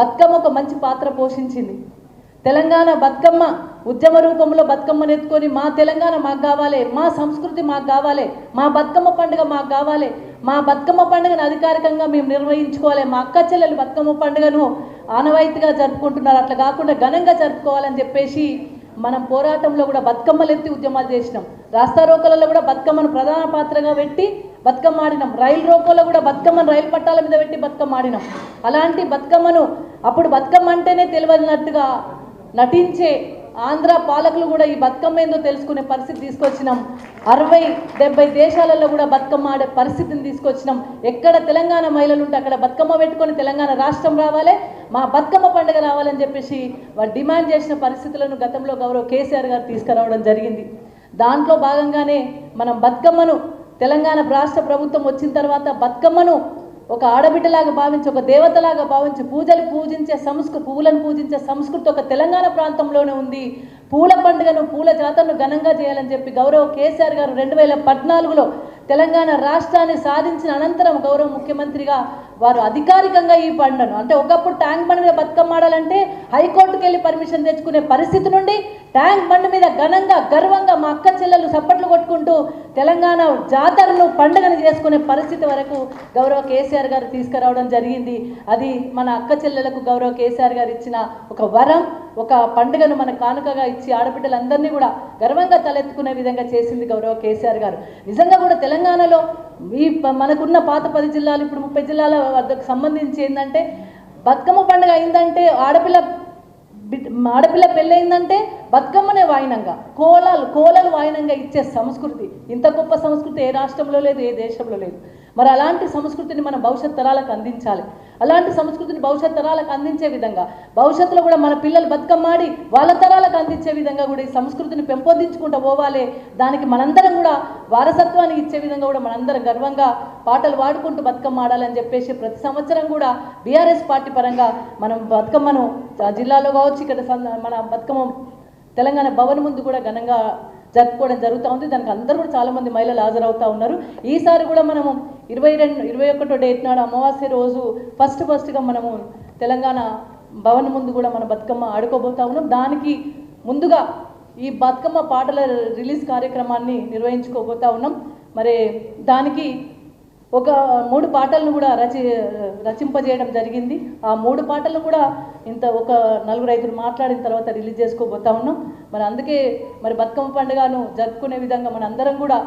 బతుకమ్మ ఒక మంచి పాత్ర పోషించింది. తెలంగాణ బతుకమ్మ ఉద్యమ రూపంలో బతుకమ్మను ఎత్తుకొని మా తెలంగాణ మాకు కావాలి మా సంస్కృతి మాకు కావాలి మా బతుకమ్మ పండుగ మాకు కావాలి మా బతుకమ్మ పండుగను అధికారికంగా మేము నిర్వహించుకోవాలి మా అక్క చెల్లెలు బతుకమ్మ పండుగను ఆనవాయితీగా జరుపుకుంటున్నారు. అట్లా కాకుండా ఘనంగా జరుపుకోవాలని చెప్పేసి మనం పోరాటంలో కూడా బతుకమ్మలు ఎత్తి ఉద్యమాలు చేసినాం. రాస్తారోకలలో కూడా బతుకమ్మను ప్రధాన పాత్రగా పెట్టి బతుకమ్మ ఆడినాం రైలు రోకోలో కూడా బతుకమ్మను రైలు పట్టాల మీద పెట్టి బతుకమ్మ ఆడినాం అలాంటి బతుకమ్మను అప్పుడు బతుకమ్మ అంటేనే తెలియనట్టుగా నటించే ఆంధ్ర పాలకులు కూడా ఈ బతుకమ్మ ఏందో తెలుసుకునే పరిస్థితి తీసుకొచ్చినాం. అరవై డెబ్బై దేశాలలో కూడా బతుకమ్మ ఆడే పరిస్థితిని తీసుకొచ్చినాం. ఎక్కడ తెలంగాణ మహిళలు ఉంటే అక్కడ బతుకమ్మ పెట్టుకొని తెలంగాణ రాష్ట్రం రావాలి మా బతుకమ్మ పండుగ రావాలని చెప్పేసి వారు డిమాండ్ చేసిన పరిస్థితులను గతంలో గౌరవ కేసీఆర్ గారు తీసుకురావడం జరిగింది. దాంట్లో భాగంగానే మనం బతుకమ్మను తెలంగాణ రాష్ట్ర ప్రభుత్వం వచ్చిన తర్వాత బతుకమ్మను ఒక ఆడబిడ్డలాగా భావించి ఒక దేవతలాగా భావించి పూజలు పూజించే సంస్కృతి పువ్వులను పూజించే సంస్కృతి ఒక తెలంగాణ ప్రాంతంలోనే ఉంది. పూల పండుగను పూల జాతరను ఘనంగా చేయాలని చెప్పి గౌరవ కేసీఆర్ గారు రెండు వేల పద్నాలుగులో తెలంగాణ రాష్ట్రాన్ని సాధించిన అనంతరం గౌరవ ముఖ్యమంత్రిగా వారు అధికారికంగా ఈ పండును అంటే ఒకప్పుడు ట్యాంక్ బండి మీద బతుకమ్మ ఆడాలంటే హైకోర్టుకి వెళ్ళి పర్మిషన్ తెచ్చుకునే పరిస్థితి నుండి ట్యాంక్ బండి మీద ఘనంగా గర్వంగా మా అక్క చెల్లెలు సప్పట్లు కొట్టుకుంటూ తెలంగాణ జాతరను పండుగను చేసుకునే పరిస్థితి వరకు గౌరవ కేసీఆర్ గారు తీసుకురావడం జరిగింది. అది మన అక్క చెల్లెలకు గౌరవ కేసీఆర్ గారు ఇచ్చిన ఒక వరం ఒక పండుగను మన కానుకగా ఇచ్చి ఆడబిడ్డలందరినీ కూడా గర్వంగా తలెత్తుకునే విధంగా చేసింది గౌరవ కేసీఆర్ గారు. నిజంగా కూడా తెలంగాణలో ఈ మనకున్న పాత పది జిల్లాలు ఇప్పుడు ముప్పై జిల్లాల వద్దకు సంబంధించి ఏంటంటే బతుకమ్మ పండుగ అయిందంటే ఆడపిల్ల ఆడపిల్ల పెళ్ళయిందంటే బతుకమ్మనే వాయినంగా. కోలాలు కోలలు వాయినంగా ఇచ్చే సంస్కృతి. ఇంత గొప్ప సంస్కృతి ఏ రాష్ట్రంలో లేదు ఏ దేశంలో లేదు. మరి అలాంటి సంస్కృతిని మన భవిష్యత్ తరాలకు అందించాలి. అలాంటి సంస్కృతిని భవిష్యత్ తరాలకు అందించే విధంగా భవిష్యత్తులో కూడా మన పిల్లలు బతుకమ్మాడి వాళ్ళ తరాలకు అందించే విధంగా కూడా ఈ సంస్కృతిని పెంపొందించుకుంటూ పోవాలి. దానికి మనందరం కూడా వారసత్వాన్ని ఇచ్చే విధంగా కూడా మనందరం గర్వంగా పాటలు పాడుకుంటూ బతుకమ్మ ఆడాలని చెప్పేసి ప్రతి సంవత్సరం కూడా బీఆర్ఎస్ పార్టీ పరంగా మనం బతుకమ్మను జిల్లాలో కావచ్చు ఇక్కడ మన బతుకమ్మ తెలంగాణ భవన్ ముందు కూడా ఘనంగా జరుపుకోవడం జరుగుతూ ఉంది. దానికి అందరూ కూడా చాలామంది మహిళలు హాజరవుతూ ఉన్నారు. ఈసారి కూడా మనము ఇరవై రెండు ఇరవై ఒకటో డేట్ నాడు అమావాస్య రోజు ఫస్ట్ ఫస్ట్గా మనము తెలంగాణ భవన్ ముందు కూడా మన బతుకమ్మ ఆడుకోబోతా ఉన్నాం. దానికి ముందుగా ఈ బతుకమ్మ పాటల రిలీజ్ కార్యక్రమాన్ని నిర్వహించుకోబోతా ఉన్నాం. మరి దానికి ఒక మూడు పాటలను కూడా రచి రచింపజేయడం జరిగింది. ఆ మూడు పాటలను కూడా ఇంత ఒక నలుగురు ఐదుగురు మాట్లాడిన తర్వాత రిలీజ్ చేసుకోబోతా ఉన్నాం. మరి అందుకే మరి బతుకమ్మ పండుగను జరుపుకునే విధంగా మన అందరం కూడా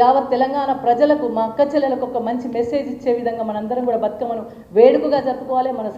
యావత్ తెలంగాణ ప్రజలకు మా అక్క చెల్లెలకు ఒక మంచి మెసేజ్ ఇచ్చే విధంగా మనందరం కూడా బతుకమ్మను వేడుకగా జరుపుకోవాలి. మన